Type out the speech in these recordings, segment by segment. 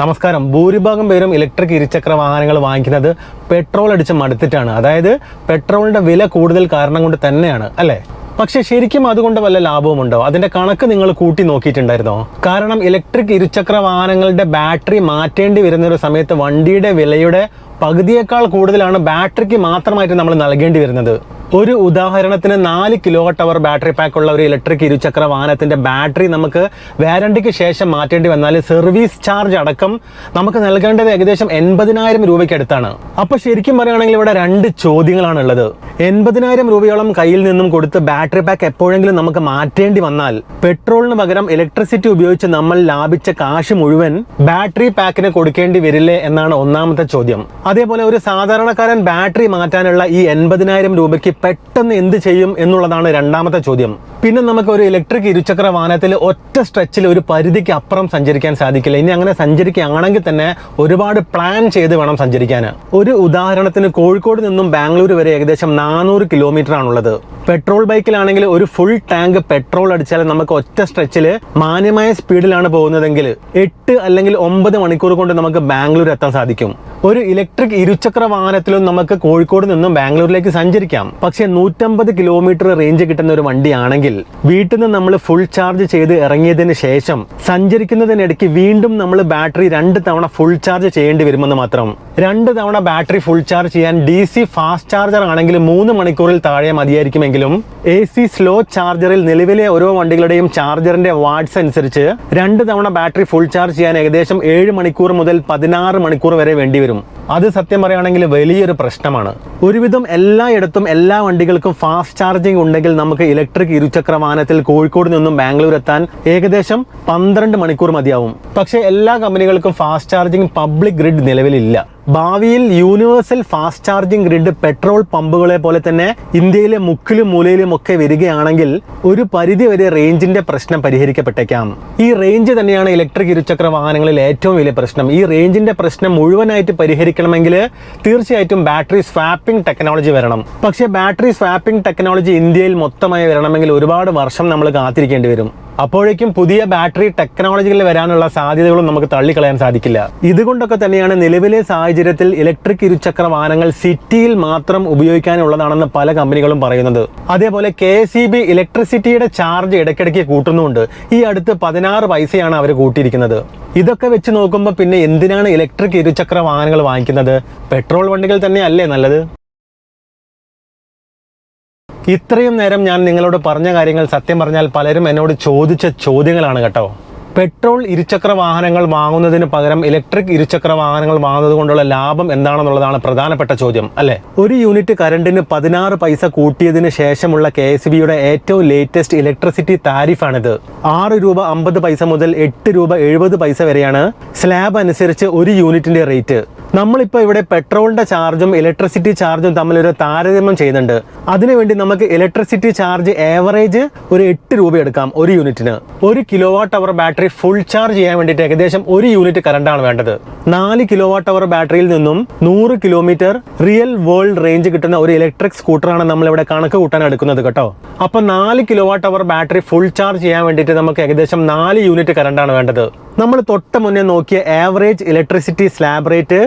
നമസ്കാരം. ഭൂരിഭാഗം പേരും ഇലക്ട്രിക് ഇരുചക്ര വാഹനങ്ങൾ വാങ്ങിക്കുന്നത് പെട്രോൾ അടിച്ച് മടുത്തിട്ടാണ്. അതായത് പെട്രോളിന്റെ വില കൂടുതൽ കാരണം കൊണ്ട് തന്നെയാണ് അല്ലേ? പക്ഷെ ശരിക്കും അതുകൊണ്ട് വല്ല ലാഭവുമുണ്ടോ അതിന്റെ കണക്ക് നിങ്ങൾ കൂട്ടി നോക്കിയിട്ടുണ്ടായിരുന്നോ? കാരണം ഇലക്ട്രിക് ഇരുചക്ര വാഹനങ്ങളുടെ ബാറ്ററി മാറ്റേണ്ടി വരുന്ന ഒരു സമയത്ത് വണ്ടിയുടെ വിലയുടെ പകുതിയേക്കാൾ കൂടുതലാണ് ബാറ്ററിക്ക് മാത്രമായിട്ട് നമ്മൾ നൽകേണ്ടി വരുന്നത്. ഒരു ഉദാഹരണത്തിന് നാല് kilowatt hour battery pack ഉള്ള ഒരു ഇലക്ട്രിക് ഇരുചക്ര വാഹനത്തിന്റെ ബാറ്ററി നമുക്ക് വാരണ്ടിക്ക് ശേഷം മാറ്റേണ്ടി വന്നാൽ സർവീസ് ചാർജ് അടക്കം നമുക്ക് നൽകേണ്ടത് ഏകദേശം എൺപതിനായിരം രൂപയ്ക്ക് അടുത്താണ്. അപ്പോൾ ശരിക്കും പറയുകയാണെങ്കിൽ ഇവിടെ രണ്ട് ചോദ്യങ്ങളാണ് ഉള്ളത് എൺപതിനായിരം രൂപയോളം കയ്യിൽ നിന്നും കൊടുത്ത് ബാറ്ററി പാക്ക് എപ്പോഴെങ്കിലും നമുക്ക് മാറ്റേണ്ടി വന്നാൽ പെട്രോളിന് പകരം ഇലക്ട്രിസിറ്റി ഉപയോഗിച്ച് നമ്മൾ ലാഭിച്ച കാശ് മുഴുവൻ ബാറ്ററി പാക്കിന് കൊടുക്കേണ്ടി വരില്ലേ എന്നാണ് ഒന്നാമത്തെ ചോദ്യം. അതേപോലെ ഒരു സാധാരണക്കാരൻ ബാറ്ററി മാറ്റാനുള്ള ഈ എൺപതിനായിരം രൂപയ്ക്ക് പെട്ടെന്ന് എന്ത് ചെയ്യും എന്നുള്ളതാണ് രണ്ടാമത്തെ ചോദ്യം. പിന്നെ നമുക്ക് ഒരു ഇലക്ട്രിക് ഇരുചക്ര വാഹനത്തിൽ ഒറ്റ സ്ട്രെച്ചിൽ ഒരു പരിധിക്ക് അപ്പുറം സഞ്ചരിക്കാൻ സാധിക്കില്ല. ഇനി അങ്ങനെ സഞ്ചരിക്കുകയാണെങ്കിൽ തന്നെ ഒരുപാട് പ്ലാൻ ചെയ്ത് വേണം സഞ്ചരിക്കാൻ. ഒരു ഉദാഹരണത്തിന് കോഴിക്കോട് നിന്നും ബാംഗ്ലൂർ വരെ ഏകദേശം നാനൂറ് കിലോമീറ്റർ ആണുള്ളത്. പെട്രോൾ ബൈക്കിലാണെങ്കിൽ ഒരു ഫുൾ ടാങ്ക് പെട്രോൾ അടിച്ചാൽ നമുക്ക് ഒറ്റ സ്ട്രെച്ചിൽ മാന്യമായ സ്പീഡിലാണ് പോകുന്നതെങ്കിൽ എട്ട് അല്ലെങ്കിൽ ഒമ്പത് മണിക്കൂർ കൊണ്ട് നമുക്ക് ബാംഗ്ലൂർ എത്താൻ സാധിക്കും. ഒരു ഇലക്ട്രിക് ഇരുചക്ര വാഹനത്തിലും നമുക്ക് കോഴിക്കോട് നിന്നും ബാംഗ്ലൂരിലേക്ക് സഞ്ചരിക്കാം. പക്ഷേ നൂറ്റമ്പത് കിലോമീറ്റർ റേഞ്ച് കിട്ടുന്ന ഒരു വണ്ടിയാണെങ്കിൽ വീട്ടിൽ നിന്ന് നമ്മൾ ഫുൾ ചാർജ് ചെയ്ത് ഇറങ്ങിയതിന് ശേഷം സഞ്ചരിക്കുന്നതിനിടയ്ക്ക് വീണ്ടും നമ്മൾ ബാറ്ററി രണ്ട് തവണ ഫുൾ ചാർജ് ചെയ്യേണ്ടി വരുമെന്ന് മാത്രം. രണ്ട് തവണ ബാറ്ററി ഫുൾ ചാർജ് ചെയ്യാൻ ഡി സി ഫാസ്റ്റ് ചാർജർ ആണെങ്കിൽ മൂന്ന് മണിക്കൂറിൽ താഴെ മതിയായിരിക്കുമെങ്കിലും എ സി സ്ലോ ചാർജറിൽ നിലവിലെ ഓരോ വണ്ടികളുടെയും ചാർജറിന്റെ വാട്ട്സ് അനുസരിച്ച് രണ്ട് തവണ ബാറ്ററി ഫുൾ ചാർജ് ചെയ്യാൻ ഏകദേശം ഏഴ് മണിക്കൂർ മുതൽ പതിനാറ് മണിക്കൂർ വരെ വേണ്ടിവരും അത് സത്യം പറയുകയാണെങ്കിൽ വലിയൊരു പ്രശ്നമാണ്. ഒരുവിധം എല്ലായിടത്തും എല്ലാ വണ്ടികൾക്കും ഫാസ്റ്റ് ചാർജിംഗ് ഉണ്ടെങ്കിൽ നമുക്ക് ഇലക്ട്രിക് ഇരുചക്ര വാഹനത്തിൽ കോഴിക്കോട് നിന്നും ബാംഗ്ലൂർ എത്താൻ ഏകദേശം പന്ത്രണ്ട് മണിക്കൂർ മതിയാവും. പക്ഷേ എല്ലാ കമ്പനികൾക്കും ഫാസ്റ്റ് ചാർജിംഗ് പബ്ലിക് ഗ്രിഡ് നിലവിലില്ല. ഭാവിയിൽ universal fast charging grid petrol പമ്പുകളെ പോലെ തന്നെ ഇന്ത്യയിലെ മുക്കിലും മൂലയിലും ഒക്കെ വരികയാണെങ്കിൽ ഒരു പരിധി വരെ റേഞ്ചിന്റെ പ്രശ്നം പരിഹരിക്കപ്പെട്ടേക്കാം. ഈ റേഞ്ച് തന്നെയാണ് ഇലക്ട്രിക് ഇരുചക്ര വാഹനങ്ങളിൽ ഏറ്റവും വലിയ പ്രശ്നം. ഈ റേഞ്ചിന്റെ പ്രശ്നം മുഴുവനായിട്ട് പരിഹരിക്കണമെങ്കിൽ തീർച്ചയായിട്ടും ബാറ്ററി സ്വാപ്പിംഗ് ടെക്നോളജി വരണം. പക്ഷേ ബാറ്ററി സ്വാപ്പിംഗ് ടെക്നോളജി ഇന്ത്യയിൽ മൊത്തമായി വരണമെങ്കിൽ ഒരുപാട് വർഷം നമ്മൾ കാത്തിരിക്കേണ്ടി വരും. അപ്പോഴേക്കും പുതിയ ബാറ്ററി ടെക്നോളജികൾ വരാനുള്ള സാധ്യതകളും നമുക്ക് തള്ളിക്കളയാൻ സാധിക്കില്ല. ഇതുകൊണ്ടൊക്കെ തന്നെയാണ് നിലവിലെ സാഹചര്യത്തിൽ ഇലക്ട്രിക് ഇരുചക്ര വാഹനങ്ങൾ സിറ്റിയിൽ മാത്രം ഉപയോഗിക്കാനുള്ളതാണെന്ന് പല കമ്പനികളും പറയുന്നത്. അതേപോലെ കെ സി ബി ഇലക്ട്രിസിറ്റിയുടെ ചാർജ് ഇടയ്ക്കിടയ്ക്ക് കൂട്ടുന്നുണ്ട്. ഈ അടുത്ത് പതിനാറ് പൈസയാണ് അവർ കൂട്ടിയിരിക്കുന്നത്. ഇതൊക്കെ വെച്ച് നോക്കുമ്പോൾ പിന്നെ എന്തിനാണ് ഇലക്ട്രിക് ഇരുചക്ര വാഹനങ്ങൾ വാങ്ങിക്കുന്നത്? പെട്രോൾ വണ്ടികൾ തന്നെയല്ലേ നല്ലത്? ഇത്രയും നേരം ഞാൻ നിങ്ങളോട് പറഞ്ഞ കാര്യങ്ങൾ സത്യം പറഞ്ഞാൽ പലരും എന്നോട് ചോദിച്ച ചോദ്യങ്ങളാണ് കേട്ടോ. പെട്രോൾ ഇരുചക്ര വാഹനങ്ങൾ വാങ്ങുന്നതിന് പകരം ഇലക്ട്രിക് ഇരുചക്ര വാഹനങ്ങൾ വാങ്ങുന്നത് കൊണ്ടുള്ള ലാഭം എന്താണെന്നുള്ളതാണ് പ്രധാനപ്പെട്ട ചോദ്യം അല്ലെ? ഒരു യൂണിറ്റ് കറണ്ടിന് പതിനാറ് പൈസ കൂട്ടിയതിന് ശേഷമുള്ള കെ എസ് ബിയുടെ ഏറ്റവും ലേറ്റസ്റ്റ് ഇലക്ട്രിസിറ്റി താരിഫാണിത്. ആറ് രൂപ അമ്പത് പൈസ മുതൽ എട്ട് രൂപ എഴുപത് പൈസ വരെയാണ് സ്ലാബ് അനുസരിച്ച് ഒരു യൂണിറ്റിന്റെ റേറ്റ് നമ്മളിപ്പോൾ ഇവിടെ പെട്രോളിന്റെ ചാർജും ഇലക്ട്രിസിറ്റി ചാർജും തമ്മിലൊരു താരതമ്യം ചെയ്യുന്നുണ്ട്. അതിനുവേണ്ടി നമുക്ക് ഇലക്ട്രിസിറ്റി ചാർജ് ഏവറേജ് ഒരു എട്ട് രൂപ എടുക്കാം ഒരു യൂണിറ്റിന് ഒരു kilowatt hour battery full charge ചെയ്യാൻ വേണ്ടിയിട്ട് ഏകദേശം ഒരു യൂണിറ്റ് കറണ്ടാണ് വേണ്ടത്. നാല് കിലോ വാട്ട് അവർ ബാറ്ററിയിൽ നിന്നും നൂറ് കിലോമീറ്റർ റിയൽ വേൾഡ് റേഞ്ച് കിട്ടുന്ന ഒരു ഇലക്ട്രിക് സ്കൂട്ടറാണ് നമ്മളിവിടെ കണക്ക് കൂട്ടാൻ എടുക്കുന്നത് കേട്ടോ. അപ്പൊ നാല് kilowatt hour battery full charge ചെയ്യാൻ വേണ്ടിയിട്ട് നമുക്ക് ഏകദേശം നാല് യൂണിറ്റ് കറണ്ടാണ് വേണ്ടത്. നമ്മൾ തൊട്ട് മുന്നേ നോക്കിയ ആവറേജ് ഇലക്ട്രിസിറ്റി സ്ലാബ് റേറ്റ്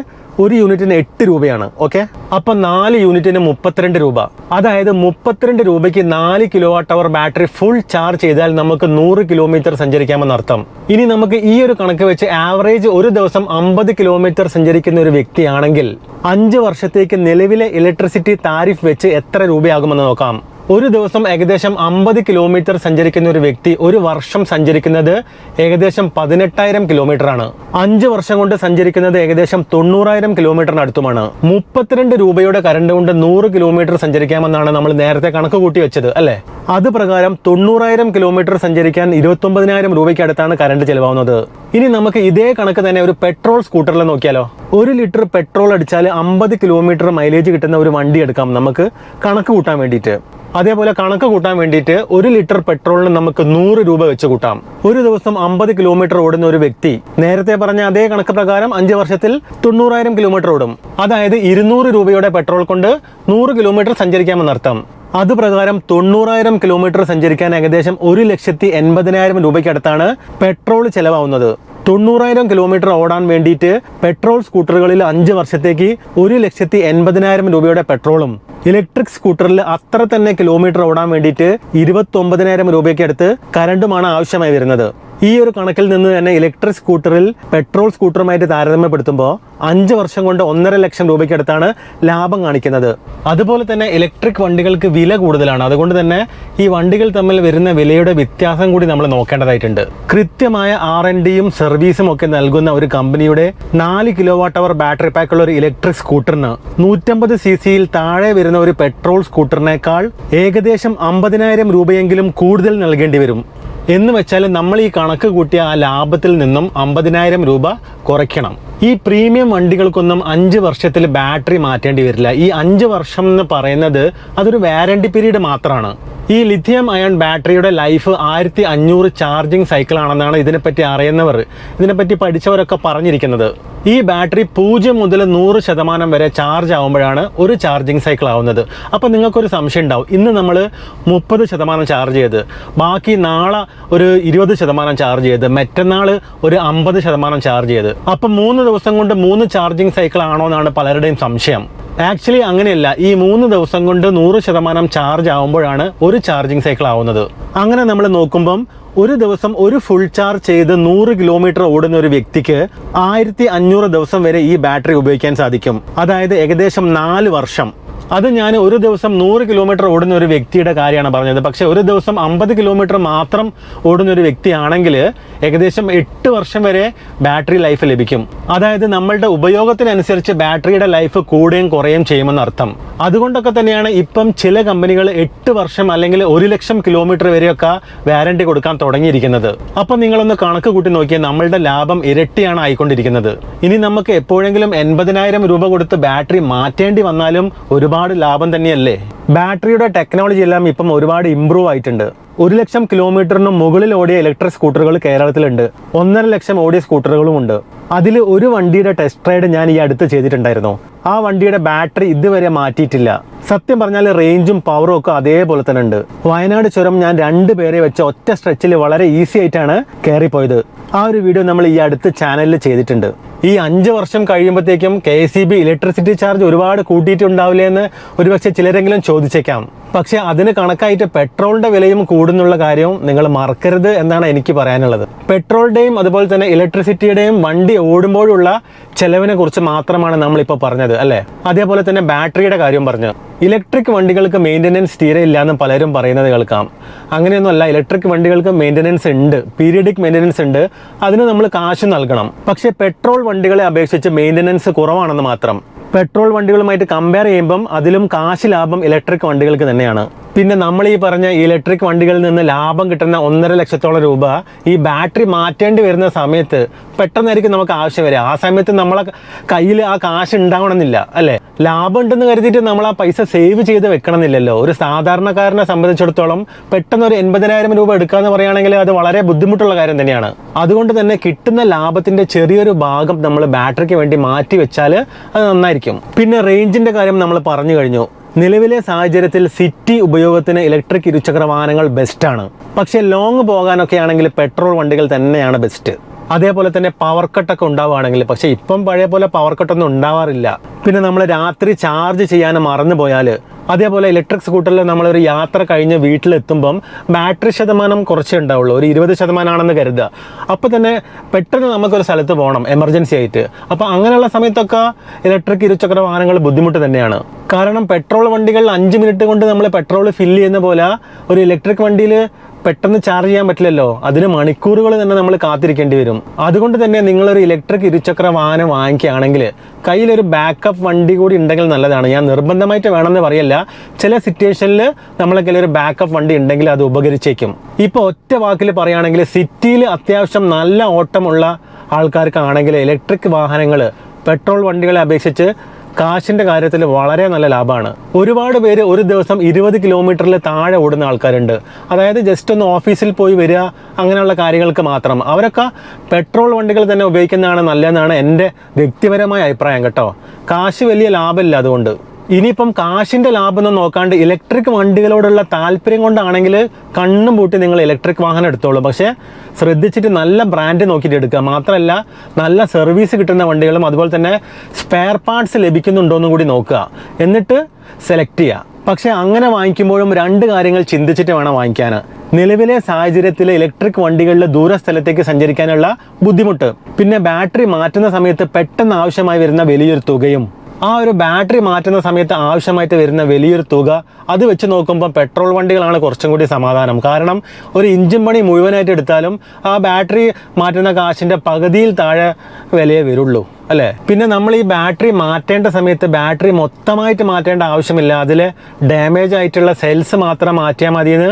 ഒരു യൂണിറ്റിന് എട്ട് രൂപയാണ് ഓക്കെ അപ്പൊ നാല് യൂണിറ്റിന് മുപ്പത്തിരണ്ട് രൂപ. അതായത് മുപ്പത്തിരണ്ട് രൂപയ്ക്ക് നാല് kilowatt hour battery full charge ചെയ്താൽ നമുക്ക് നൂറ് കിലോമീറ്റർ സഞ്ചരിക്കാമെന്ന് അർത്ഥം. ഇനി നമുക്ക് ഈ ഒരു കണക്ക് വെച്ച് ആവറേജ് ഒരു ദിവസം അമ്പത് കിലോമീറ്റർ സഞ്ചരിക്കുന്ന ഒരു വ്യക്തിയാണെങ്കിൽ അഞ്ച് വർഷത്തേക്ക് നിലവിലെ ഇലക്ട്രിസിറ്റി താരിഫ് വെച്ച് എത്ര രൂപയാകുമെന്ന് നോക്കാം. ഒരു ദിവസം ഏകദേശം അമ്പത് കിലോമീറ്റർ സഞ്ചരിക്കുന്ന ഒരു വ്യക്തി ഒരു വർഷം സഞ്ചരിക്കുന്നത് ഏകദേശം പതിനെട്ടായിരം കിലോമീറ്റർ ആണ് അഞ്ച് വർഷം കൊണ്ട് സഞ്ചരിക്കുന്നത് ഏകദേശം തൊണ്ണൂറായിരം കിലോമീറ്ററിന് അടുത്തുമാണ്. മുപ്പത്തിരണ്ട് രൂപയുടെ കരണ്ട് കൊണ്ട് നൂറ് കിലോമീറ്റർ സഞ്ചരിക്കാമെന്നാണ് നമ്മൾ നേരത്തെ കണക്ക് കൂട്ടി വെച്ചത് അല്ലേ? അത് പ്രകാരം തൊണ്ണൂറായിരം കിലോമീറ്റർ സഞ്ചരിക്കാൻ ഇരുപത്തൊമ്പതിനായിരം രൂപയ്ക്ക് അടുത്താണ് കരണ്ട് ചിലവാകുന്നത്. ഇനി നമുക്ക് ഇതേ കണക്ക് തന്നെ ഒരു പെട്രോൾ സ്കൂട്ടറിൽ നോക്കിയാലോ? ഒരു ലിറ്റർ പെട്രോൾ അടിച്ചാൽ അമ്പത് കിലോമീറ്റർ മൈലേജ് കിട്ടുന്ന ഒരു വണ്ടി എടുക്കാം നമുക്ക് കണക്ക് കൂട്ടാൻ വേണ്ടിയിട്ട്. അതേപോലെ കണക്ക് കൂട്ടാൻ വേണ്ടിയിട്ട് ഒരു ലിറ്റർ പെട്രോളിന് നമുക്ക് നൂറ് രൂപ വെച്ച് കൂട്ടാം. ഒരു ദിവസം അമ്പത് കിലോമീറ്റർ ഓടുന്ന ഒരു വ്യക്തി നേരത്തെ പറഞ്ഞ അതേ കണക്ക് പ്രകാരം അഞ്ച് വർഷത്തിൽ തൊണ്ണൂറായിരം കിലോമീറ്റർ ഓടും. അതായത് ഇരുന്നൂറ് രൂപയുടെ പെട്രോൾ കൊണ്ട് നൂറ് കിലോമീറ്റർ സഞ്ചരിക്കാമെന്നർത്ഥം അത് പ്രകാരം തൊണ്ണൂറായിരം കിലോമീറ്റർ സഞ്ചരിക്കാൻ ഏകദേശം ഒരു ലക്ഷത്തി എൺപതിനായിരം രൂപയ്ക്ക് അടുത്താണ് പെട്രോൾ ചെലവാവുന്നത്. തൊണ്ണൂറായിരം കിലോമീറ്റർ ഓടാൻ വേണ്ടിയിട്ട് പെട്രോൾ സ്കൂട്ടറുകളിൽ അഞ്ച് വർഷത്തേക്ക് ഒരു ലക്ഷത്തി എൺപതിനായിരം രൂപയുടെ പെട്രോളും. ഇലക്ട്രിക് സ്കൂട്ടറിൽ അത്ര തന്നെ കിലോമീറ്റർ ഓടാൻ വേണ്ടിയിട്ട് ഇരുപത്തി ഒമ്പതിനായിരം രൂപയ്ക്ക് അടുത്ത് കരണ്ടുമാണ് ആവശ്യമായി വരുന്നത്. ഈ ഒരു കണക്കിൽ നിന്ന് തന്നെ ഇലക്ട്രിക് സ്കൂട്ടറിൽ പെട്രോൾ സ്കൂട്ടറുമായിട്ട് താരതമ്യപ്പെടുത്തുമ്പോൾ അഞ്ച് വർഷം കൊണ്ട് ഒന്നര ലക്ഷം രൂപയ്ക്ക് അടുത്താണ് ലാഭം കാണിക്കുന്നത്. അതുപോലെ തന്നെ ഇലക്ട്രിക് വണ്ടികൾക്ക് വില കൂടുതലാണ്. അതുകൊണ്ട് തന്നെ ഈ വണ്ടികൾ തമ്മിൽ വരുന്ന വിലയുടെ വ്യത്യാസം കൂടി നമ്മൾ നോക്കേണ്ടതായിട്ടുണ്ട്. കൃത്യമായ ആർ എൻ ഡിയും സർവീസും ഒക്കെ നൽകുന്ന ഒരു കമ്പനിയുടെ നാല് kilo watt hour battery pack ഉള്ള ഒരു ഇലക്ട്രിക് സ്കൂട്ടറിന് നൂറ്റമ്പത് സി സിയിൽ താഴെ വരുന്ന ഒരു പെട്രോൾ സ്കൂട്ടറിനേക്കാൾ ഏകദേശം അമ്പതിനായിരം രൂപയെങ്കിലും കൂടുതൽ നൽകേണ്ടി വരും. എന്ന് വെച്ചാൽ നമ്മൾ ഈ കണക്ക് കൂട്ടിയ ആ ലാഭത്തിൽ നിന്നും അമ്പതിനായിരം രൂപ കുറയ്ക്കണം. ഈ പ്രീമിയം വണ്ടികൾക്കൊന്നും അഞ്ച് വർഷത്തിൽ ബാറ്ററി മാറ്റേണ്ടി വരില്ല. ഈ അഞ്ച് വർഷം എന്ന് പറയുന്നത് അതൊരു വാരണ്ടി പീരീഡ് മാത്രമാണ് ഈ ലിഥിയം അയൺ ബാറ്ററിയുടെ ലൈഫ് ആയിരത്തി അഞ്ഞൂറ് ചാർജിങ് സൈക്കിൾ ആണെന്നാണ് ഇതിനെപ്പറ്റി അറിയുന്നവർ ഇതിനെപ്പറ്റി പഠിച്ചവരൊക്കെ പറഞ്ഞിരിക്കുന്നത്. ഈ ബാറ്ററി പൂജ്യം മുതൽ നൂറ് ശതമാനം വരെ ചാർജ് ആവുമ്പോഴാണ് ഒരു ചാർജിങ് സൈക്കിൾ ആവുന്നത്. അപ്പോൾ നിങ്ങൾക്കൊരു സംശയം ഉണ്ടാവും. ഇന്ന് നമ്മൾ മുപ്പത് ശതമാനം ചാർജ് ചെയ്ത് ബാക്കി നാളെ ഒരു ഇരുപത് ശതമാനം ചാർജ് ചെയ്ത് മറ്റന്നാൾ ഒരു അമ്പത് ശതമാനം ചാർജ് ചെയ്ത്. അപ്പം മൂന്ന് ദിവസം കൊണ്ട് മൂന്ന് ചാർജിങ് സൈക്കിൾ ആണോ എന്നാണ് പലരുടെയും സംശയം. ആക്ച്വലി അങ്ങനെയല്ല. ഈ മൂന്ന് ദിവസം കൊണ്ട് നൂറ് ശതമാനം ചാർജ് ആവുമ്പോഴാണ് ഒരു ചാർജിങ് സൈക്കിൾ ആവുന്നത്. അങ്ങനെ നമ്മൾ നോക്കുമ്പം ഒരു ദിവസം ഒരു ഫുൾ ചാർജ് ചെയ്ത് നൂറ് കിലോമീറ്റർ ഓടുന്ന ഒരു വ്യക്തിക്ക് ആയിരത്തി അഞ്ഞൂറ് ദിവസം വരെ ഈ ബാറ്ററി ഉപയോഗിക്കാൻ സാധിക്കും. അതായത് ഏകദേശം നാല് വർഷം. അത് ഞാൻ ഒരു ദിവസം നൂറ് കിലോമീറ്റർ ഓടുന്ന ഒരു വ്യക്തിയുടെ കാര്യമാണ് പറഞ്ഞത്. പക്ഷേ ഒരു ദിവസം അമ്പത് കിലോമീറ്റർ മാത്രം ഓടുന്ന ഒരു വ്യക്തിയാണെങ്കിൽ ഏകദേശം എട്ട് വർഷം വരെ ബാറ്ററി ലൈഫ് ലഭിക്കും. അതായത് നമ്മളുടെ ഉപയോഗത്തിനനുസരിച്ച് ബാറ്ററിയുടെ ലൈഫ് കൂടുകയും കുറയുകയും ചെയ്യുമെന്നർത്ഥം അതുകൊണ്ടൊക്കെ തന്നെയാണ് ഇപ്പം ചില കമ്പനികൾ എട്ട് വർഷം അല്ലെങ്കിൽ ഒരു ലക്ഷം കിലോമീറ്റർ വരെയൊക്കെ വാരണ്ടി കൊടുക്കാൻ തുടങ്ങിയിരിക്കുന്നത്. അപ്പം നിങ്ങളൊന്ന് കണക്ക് കൂട്ടി നോക്കിയാൽ നമ്മളുടെ ലാഭം ഇരട്ടിയാണ് ആയിക്കൊണ്ടിരിക്കുന്നത്. ഇനി നമുക്ക് എപ്പോഴെങ്കിലും എൺപതിനായിരം രൂപ കൊടുത്ത് ബാറ്ററി മാറ്റേണ്ടി വന്നാലും ഒരുപാട് ലാഭം തന്നെയല്ലേ? ബാറ്ററിയുടെ ടെക്നോളജി എല്ലാം ഇപ്പം ഒരുപാട് ഇമ്പ്രൂവ് ആയിട്ടുണ്ട്. ഒരു ലക്ഷം കിലോമീറ്ററിന് മുകളിൽ ഓടിയ ഇലക്ട്രിക് സ്കൂട്ടറുകൾ കേരളത്തിലുണ്ട്. ഒന്നര ലക്ഷം ഓടിയ സ്കൂട്ടറുകളും ഉണ്ട്. അതിൽ ഒരു വണ്ടിയുടെ ടെസ്റ്റ് റൈഡ് ഞാൻ ഈ അടുത്ത് ചെയ്തിട്ടുണ്ടായിരുന്നു. ആ വണ്ടിയുടെ ബാറ്ററി ഇതുവരെ മാറ്റിയിട്ടില്ല. സത്യം പറഞ്ഞാൽ റേഞ്ചും പവറും ഒക്കെ അതേപോലെ തന്നെ ഉണ്ട്. വയനാട് ചുരം ഞാൻ രണ്ടു പേരെ വെച്ച ഒറ്റ സ്ട്രെച്ചിൽ വളരെ ഈസി ആയിട്ടാണ് കയറിപ്പോയത്. ആ ഒരു വീഡിയോ നമ്മൾ ഈ അടുത്ത് ചാനലിൽ ചെയ്തിട്ടുണ്ട്. ഈ അഞ്ച് വർഷം കഴിയുമ്പോഴത്തേക്കും K S B electricity charge ഒരുപാട് കൂട്ടിയിട്ടുണ്ടാവില്ലേ എന്ന് ഒരുപക്ഷെ ചിലരെങ്കിലും ചോദിച്ചേക്കാം. പക്ഷേ അതിന് കണക്കായിട്ട് പെട്രോളിന്റെ വിലയും കൂടുന്നുള്ള കാര്യവും നിങ്ങൾ മറക്കരുത് എന്നാണ് എനിക്ക് പറയാനുള്ളത്. പെട്രോളിന്റെയും അതുപോലെ തന്നെ ഇലക്ട്രിസിറ്റിയുടെയും വണ്ടി ഓടുമ്പോഴുള്ള ചെലവിനെ കുറിച്ച് മാത്രമാണ് നമ്മളിപ്പോൾ പറഞ്ഞത് അല്ലേ? അതേപോലെ തന്നെ ബാറ്ററിയുടെ കാര്യം പറഞ്ഞു. ഇലക്ട്രിക് വണ്ടികൾക്ക് മെയിന്റനൻസ് തീരെ ഇല്ല എന്ന് പലരും പറയുന്നത് കേൾക്കാം. അങ്ങനെയൊന്നുമല്ല ഇലക്ട്രിക് വണ്ടികൾക്ക് മെയിന്റനൻസ് ഉണ്ട് പീരിയഡിക് മെയിന്റനൻസ് ഉണ്ട് അതിന് നമ്മൾ കാശ് നൽകണം. പക്ഷേ പെട്രോൾ വണ്ടികളെ അപേക്ഷിച്ച് മെയിന്റനൻസ് കുറവാണെന്ന് മാത്രം. പെട്രോൾ വണ്ടികളുമായിട്ട് കമ്പയർ ചെയ്യുമ്പം അതിലും കാശ് ലാഭം ഇലക്ട്രിക് വണ്ടികൾക്ക് തന്നെയാണ്. പിന്നെ നമ്മൾ ഈ പറഞ്ഞ ഇലക്ട്രിക് വണ്ടികളിൽ നിന്ന് ലാഭം കിട്ടുന്ന ഒന്നര ലക്ഷത്തോളം രൂപ ഈ ബാറ്ററി മാറ്റേണ്ടി വരുന്ന സമയത്ത് പെട്ടെന്നായിരിക്കും നമുക്ക് ആവശ്യം വരിക. ആ സമയത്ത് നമ്മളെ കയ്യിൽ ആ കാശ് ഉണ്ടാവണമെന്നില്ല അല്ലേ? ലാഭം ഉണ്ടെന്ന് കരുതിയിട്ട് നമ്മൾ ആ പൈസ സേവ് ചെയ്ത് വെക്കണമെന്നില്ലല്ലോ. ഒരു സാധാരണക്കാരനെ സംബന്ധിച്ചിടത്തോളം പെട്ടെന്ന് ഒരു എൺപതിനായിരം രൂപ എടുക്കാന്ന് പറയുകയാണെങ്കിൽ അത് വളരെ ബുദ്ധിമുട്ടുള്ള കാര്യം തന്നെയാണ്. അതുകൊണ്ട് തന്നെ കിട്ടുന്ന ലാഭത്തിന്റെ ചെറിയൊരു ഭാഗം നമ്മൾ ബാറ്ററിക്ക് വേണ്ടി മാറ്റി വെച്ചാൽ അത് നന്നായിരിക്കും. പിന്നെ റേഞ്ചിന്റെ കാര്യം നമ്മൾ പറഞ്ഞു കഴിഞ്ഞു. നിലവിലെ സാഹചര്യത്തിൽ സിറ്റി ഉപയോഗത്തിന് ഇലക്ട്രിക് ഇരുചക്ര വാഹനങ്ങൾ ബെസ്റ്റാണ്. പക്ഷേ ലോങ് പോകാനൊക്കെ ആണെങ്കിൽ പെട്രോൾ വണ്ടികൾ തന്നെയാണ് ബെസ്റ്റ്. അതേപോലെ തന്നെ പവർ കട്ടൊക്കെ ഉണ്ടാവുകയാണെങ്കിൽ പക്ഷെ ഇപ്പം പഴയ പോലെ പവർ കട്ടൊന്നും ഉണ്ടാവാറില്ല. പിന്നെ നമ്മൾ രാത്രി ചാർജ് ചെയ്യാൻ മറന്നു പോയാൽ അതേപോലെ ഇലക്ട്രിക് സ്കൂട്ടറിൽ നമ്മളൊരു യാത്ര കഴിഞ്ഞ് വീട്ടിലെത്തുമ്പം ബാറ്ററി ശതമാനം കുറച്ചേ ഉണ്ടാവുള്ളൂ. ഒരു ഇരുപത് ശതമാനമാണെന്ന് കരുതുക. അപ്പോൾ തന്നെ പെട്ടെന്ന് നമുക്കൊരു സ്ഥലത്ത് പോകണം എമർജൻസി ആയിട്ട്. അപ്പോൾ അങ്ങനെയുള്ള സമയത്തൊക്കെ ഇലക്ട്രിക് ഇരുചക്ര വാഹനങ്ങൾ ബുദ്ധിമുട്ട് തന്നെയാണ്. കാരണം പെട്രോൾ വണ്ടികളിൽ അഞ്ച് മിനിറ്റ് കൊണ്ട് നമ്മൾ പെട്രോൾ ഫില്ല് ചെയ്യുന്ന പോലെ ഒരു ഇലക്ട്രിക് വണ്ടിയിൽ പെട്ടെന്ന് ചാർജ് ചെയ്യാൻ പറ്റില്ലല്ലോ. അതിന് മണിക്കൂറുകൾ തന്നെ നമ്മൾ കാത്തിരിക്കേണ്ടി വരും. അതുകൊണ്ട് തന്നെ നിങ്ങളൊരു ഇലക്ട്രിക് ഇരുചക്ര വാഹനം വാങ്ങിക്കുകയാണെങ്കിൽ കയ്യിലൊരു ബാക്കപ്പ് വണ്ടി കൂടി ഉണ്ടെങ്കിൽ നല്ലതാണ്. ഞാൻ നിർബന്ധമായിട്ട് വേണമെന്ന് പറയല്ല. ചില സിറ്റുവേഷനിൽ നമ്മളെ കയ്യിൽ ഒരു ബാക്കപ്പ് വണ്ടി ഉണ്ടെങ്കിൽ അത് ഉപകരിച്ചേക്കും. ഇപ്പോൾ ഒറ്റ വാക്കിൽ പറയുകയാണെങ്കിൽ സിറ്റിയിൽ അത്യാവശ്യം നല്ല ഓട്ടമുള്ള ആൾക്കാർക്കാണെങ്കിൽ ഇലക്ട്രിക് വാഹനങ്ങൾ പെട്രോൾ വണ്ടികളെ അപേക്ഷിച്ച് കാശിന്റെ കാര്യത്തിൽ വളരെ നല്ല ലാഭമാണ് ഒരുപാട് പേര് ഒരു ദിവസം ഇരുപത് കിലോമീറ്ററിൽ താഴെ ഓടുന്ന ആൾക്കാരുണ്ട്. അതായത് ജസ്റ്റ് ഒന്ന് ഓഫീസിൽ പോയി വരിക അങ്ങനെയുള്ള കാര്യങ്ങൾക്ക് മാത്രം. അവരൊക്കെ പെട്രോൾ വണ്ടികൾ തന്നെ ഉപയോഗിക്കുന്നതാണ് നല്ലതെന്നാണ് എന്റെ വ്യക്തിപരമായ അഭിപ്രായം കേട്ടോ. കാശ് വലിയ ലാഭമില്ല അതുകൊണ്ട്. ഇനിയിപ്പം കാശിന്റെ ലാഭം ഒന്നും നോക്കാണ്ട് ഇലക്ട്രിക് വണ്ടികളോടുള്ള താല്പര്യം കൊണ്ടാണെങ്കിൽ കണ്ണും പൂട്ടി നിങ്ങൾ ഇലക്ട്രിക് വാഹനം എടുത്തോളൂ. പക്ഷേ ശ്രദ്ധിച്ചിട്ട് നല്ല ബ്രാൻഡ് നോക്കിയിട്ട് എടുക്കുക. മാത്രമല്ല നല്ല സർവീസ് കിട്ടുന്ന വണ്ടികളും അതുപോലെ തന്നെ സ്പെയർ പാർട്സ് ലഭിക്കുന്നുണ്ടോ എന്നും കൂടി നോക്കുക. എന്നിട്ട് സെലക്ട് ചെയ്യുക. പക്ഷേ അങ്ങനെ വാങ്ങിക്കുമ്പോഴും രണ്ട് കാര്യങ്ങൾ ചിന്തിച്ചിട്ട് വേണം വാങ്ങിക്കാൻ. നിലവിലെ സാഹചര്യത്തിൽ ഇലക്ട്രിക് വണ്ടികളിൽ ദൂരസ്ഥലത്തേക്ക് സഞ്ചരിക്കാനുള്ള ബുദ്ധിമുട്ട്. പിന്നെ ബാറ്ററി മാറ്റുന്ന സമയത്ത് പെട്ടെന്ന് ആവശ്യമായി വരുന്ന വലിയൊരു തുകയും ആ ഒരു ബാറ്ററി മാറ്റുന്ന സമയത്ത് ആവശ്യമായിട്ട് വരുന്ന വലിയൊരു തുക അത് വെച്ച് നോക്കുമ്പോൾ പെട്രോൾ വണ്ടികളാണ് കുറച്ചും കൂടി സമാധാനം. കാരണം ഒരു ഇഞ്ചിൻ പണി മുഴുവനായിട്ട് എടുത്താലും ആ ബാറ്ററി മാറ്റുന്ന കാശിന്റെ പകുതിയിൽ താഴെ വിലയേ വരുള്ളൂ അല്ലേ? പിന്നെ നമ്മൾ ഈ ബാറ്ററി മാറ്റേണ്ട സമയത്ത് ബാറ്ററി മൊത്തമായിട്ട് മാറ്റേണ്ട ആവശ്യമില്ല. അതിൽ ഡാമേജ് ആയിട്ടുള്ള സെൽസ് മാത്രം മാറ്റിയാൽ മതിയെന്ന്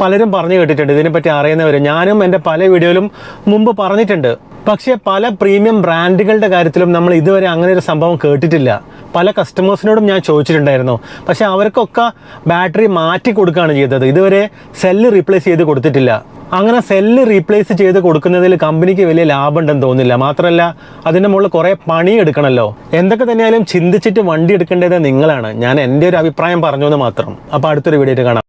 പലരും പറഞ്ഞു കേട്ടിട്ടുണ്ട്. ഇതിനെപ്പറ്റി അറിയുന്നവർ ഞാനും എന്റെ പല വീഡിയോയിലും മുമ്പ് പറഞ്ഞിട്ടുണ്ട്. പക്ഷേ പല പ്രീമിയം ബ്രാൻഡുകളുടെ കാര്യത്തിലും നമ്മൾ ഇതുവരെ അങ്ങനെ ഒരു സംഭവം കേട്ടിട്ടില്ല. പല കസ്റ്റമേഴ്സിനോടും ഞാൻ ചോദിച്ചിട്ടുണ്ടായിരുന്നു. പക്ഷേ അവർക്കൊക്കെ ബാറ്ററി മാറ്റി കൊടുക്കുകയാണ് ചെയ്തത്. ഇതുവരെ സെല്ല് റീപ്ലേസ് ചെയ്ത് കൊടുത്തിട്ടില്ല. അങ്ങനെ സെല്ല് റീപ്ലേസ് ചെയ്ത് കൊടുക്കുന്നതിൽ കമ്പനിക്ക് വലിയ ലാഭം ഉണ്ടെന്ന് തോന്നുന്നില്ല. മാത്രമല്ല അതിന്റെ മുകളിൽ കുറേ പണി എടുക്കണമല്ലോ. എന്തൊക്കെ തന്നെയായാലും ചിന്തിച്ചിട്ട് വണ്ടി എടുക്കേണ്ടത് നിങ്ങളാണ്. ഞാൻ എന്റെ ഒരു അഭിപ്രായം പറഞ്ഞു എന്ന് മാത്രം. അപ്പോൾ അടുത്തൊരു വീഡിയോ കാണാം.